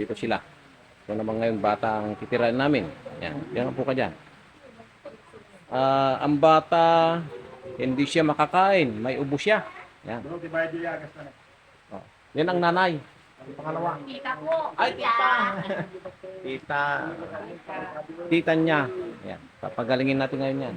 Dito sila. Ito naman ngayon bata ang titirahan namin. Yan. Yan po ka dyan. Ah, ang bata, hindi siya makakain. May ubo siya. Yan. Oh. Yan ang nanay. Ang pangalawa. Kita ko. Ay, tita. Tita. Tita niya. Yan. Papagalingin natin ngayon yan.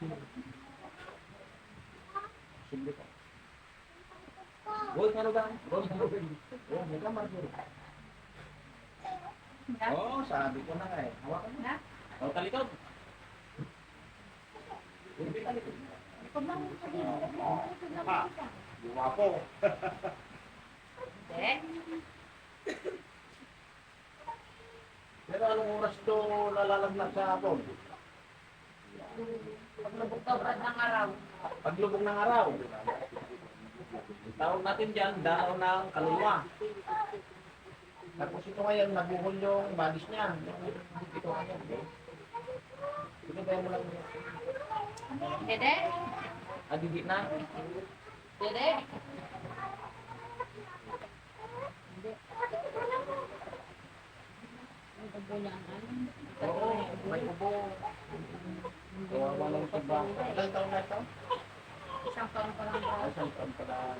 Sindi ko. Gold ka ba? Gold ka ba? Oh, may ka Margil. Oo, oh, sabi ko na nga eh. Hawakan mo. Oh, talikod. Hindi talikod. Guwapo. Hindi. Pero anong oras to nalalaglag sa hapon? Paglubog daw brad ng araw. Paglubog ng araw. Tawag natin dyan, dalaw ng kaluluwa. Tapos ito ngayon, nabuhol yung badis niya. Ito ngayon. Ito ba mo lang? Dede? Ah, hindi na. Dede? Oo, may ubo. Kawawa lang sa ba? Ilang taon na ito? Isang taon pa lang brad. Isang taon pa lang.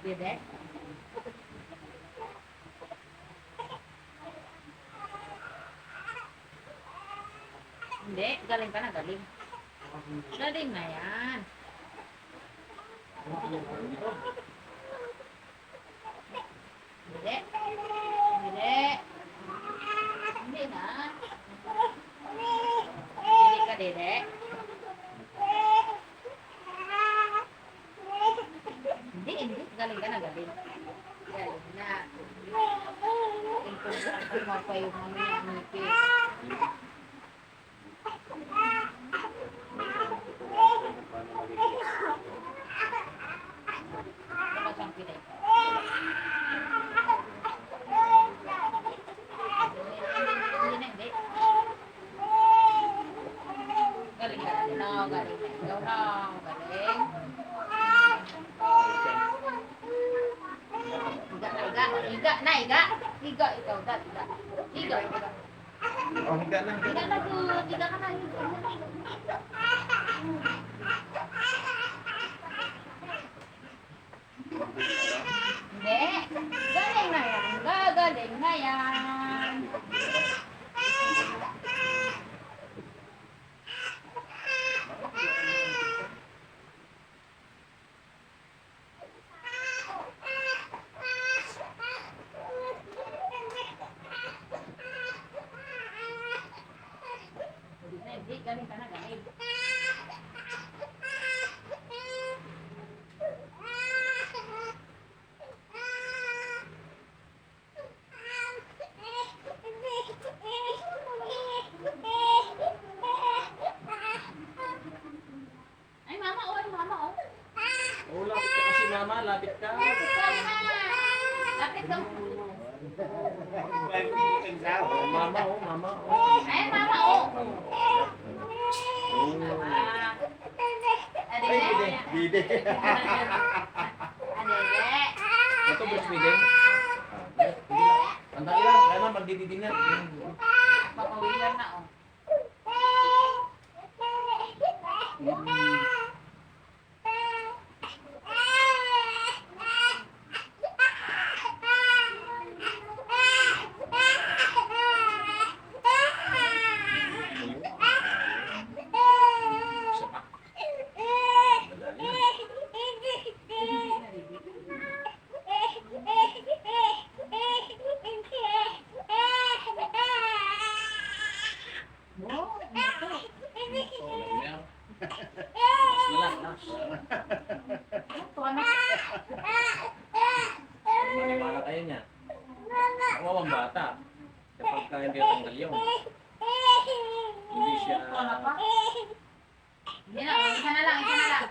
Dede? Hindi, galing ka na, galing. Galing na yan. Hindi. Hindi na. Hindi ka, Dede. Hindi, hindi. Galing ka na, galing. Galing na. Importante mo pa yung mga ngipin. Wala siyang pinay. Hindi na, hindi. Galing ka na. No, galing na. Ikaw na. Galing. Higa na, higa. Higa na, higa. Higa, ikaw. Dad, higa. Higa. Oh, higa na. Higa na. Higa ka na. Hindi. Galing na yan. Gagaling na yan. Hindi na, hindi. Galing ka na, galing. Ay, mama, oh. Ay, mama, oh. Oh, lapit ka kasi mama, lapit ka. Lapit daw. Oh, mama, oh, mama, oh. Ay, mama, oh. Ay, bide, bide. Ade, ade. Ito, Bruce Bide. Ang dali lang, kaya na magdididin na. Papawilan na, oh. Isa pa. Madali yan. Maniwala kayo niya. Kawawang bata. Kapag ka hindi tanggal yun. Hindi siya... Wala pa? Hindi na, isa na lang, isa na lang.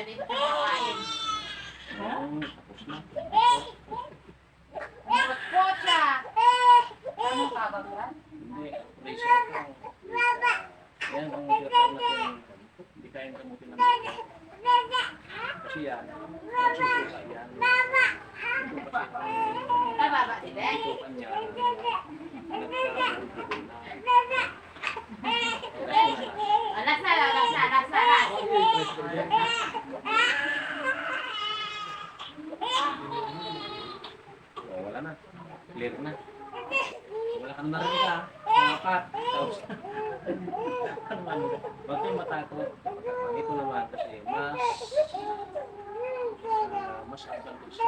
Dito ka tapos na. Pot siya. Ano ka ba ba? Hindi, operation ko. Yan ang tinatawag natin. Hindi kayang gamutin ng bata. Kasi yan, nagsusuka yan. Ito kasi ang Nababa, di ba? susukan niya. Nagkakaroon na. Alas na. Oh, wala na. Clear na. Wala ka na narinig ha. Makakat. Tapos, ano. Huwag kayong matakot. Ito naman kasi mas ah, mas advantage mo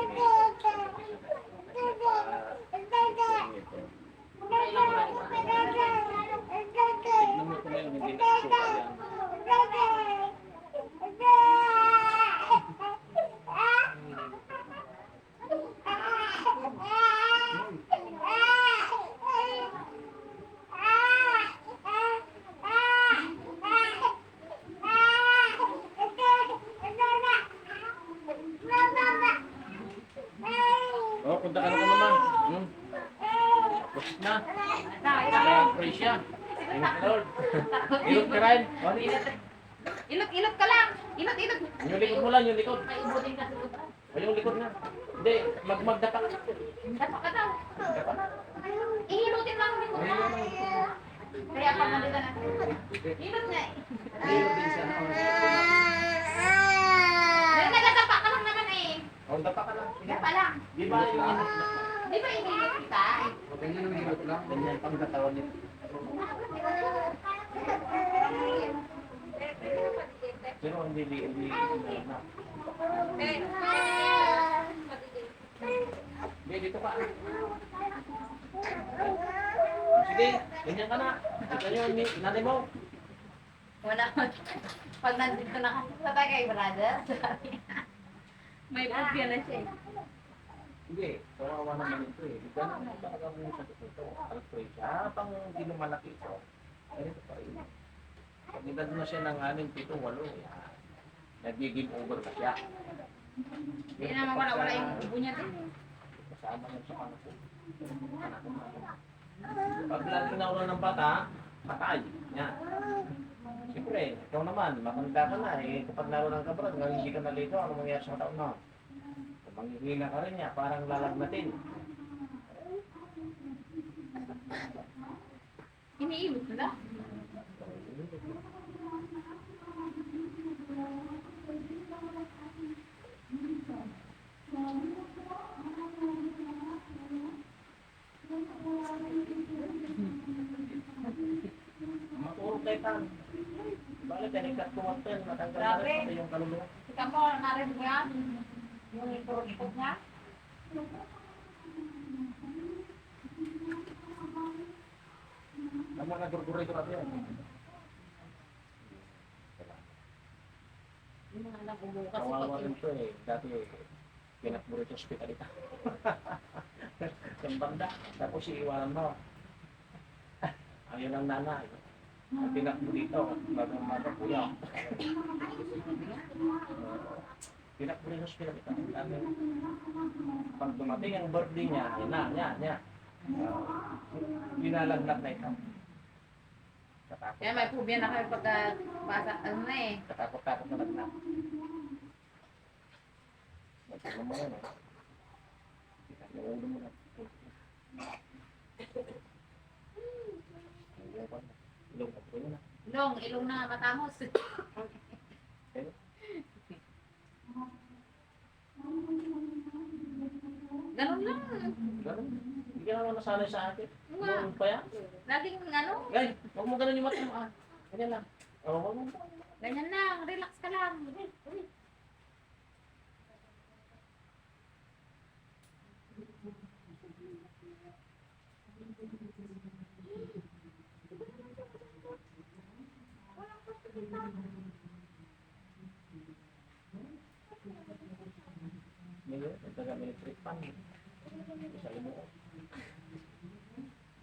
ito ngayon, hindi na suka yan. Oh, punta ka na ka naman. Hmm. Tapos na. Siya. Thank you, Lord. Ilot ka rin. Oh, Ilot, ilot ka lang. Ilot, ilot. Yung likod mo lang, yung likod. Ay, ibutin ka. O yung likod na. Hindi, mag-magdapa ka. Dapat ka daw. Dapa na. Ihilutin lang ulit mo. Kaya pag nandito na. Ilot na eh. Pero nagadapa ka lang naman eh. O, dapa ka lang. Dapa lang. Di ba yung Di ba inilot kita? Ganyan pang katawan niya. Pero hindi, hindi, hindi, na. Hindi, dito ka. Sige, ganyan ka na. Ito yun, ni- nanay mo. Wala. Pag nandito na kasi sa tagay, brother. May pupya na siya eh. Hindi, kawawa naman ito eh. Ganun mo talaga mo sa ito. Siya. Habang hindi lumalaki ito. Ganito pa rin. Pag edad na siya ng anim, pito, walo. eh, Nagiging over ka siya. Hindi naman wala, wala yung ubo niya din. Kasama yan sa kanako. Pag lalo ng bata, patay. Yan. Siyempre, ikaw naman, matanda ka na eh. Kapag laro ng kabrad, hindi ka nalito, ano mangyayari sa taon na? Manghihina ka rin niya, parang lalagnatin. Iniilot nila. Maturo kay Tan. Bakit tinikat ko matanggal na yung kaluluwa. Kita mo, narinig mo yan? Yung ipurot-ipot niya? Ang mga gurgurito natin yan. Yung mga bukas. Kawawa rin eh. Dati, pinakburo sa ospital ito. Yung banda. Tapos iiwanan mo. Ayun ang nanay. Ang tinakbo dito. Bagang maga kuya. Tinakbo rin sa ospital ito. Dati, pag dumating ang birthday niya, yan na, yan, yan. Uh, binalagnat na ito. Katakot. Kaya may pubya na kayo pagka basa, ano na eh. Katakot-takot na lagnat. Tignan mo yan, eh. Yung ulo mo na. Na. Na. Ilong, ilong na matamos. Ganun lang. Ganun. Hindi ka naman nasanay sa akin. Nga. Noon pa yan. Laging ano, Gay, huwag mo ganun yung mata mo. Ah. Ganyan lang. Oo, huwag mo. ganyan lang, relax ka lang. May may taga-electric pan. Sa imo.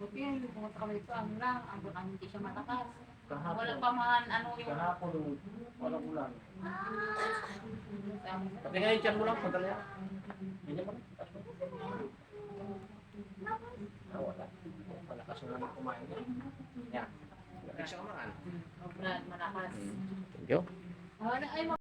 Buti yun, pumunta kami dito, ano lang, ang bukan hindi siya malakas. Kahapon. Wala pa man, ano yung... Kahapon, walang ulan. Ang- Pati ngayon, tiyan mo lang, padala yan. Ganyan mo lang. taas mo. Ah, wala. Malakas na naman kumain yan. Yan. Malakas siya kumain. Brad, malakas. Thank you.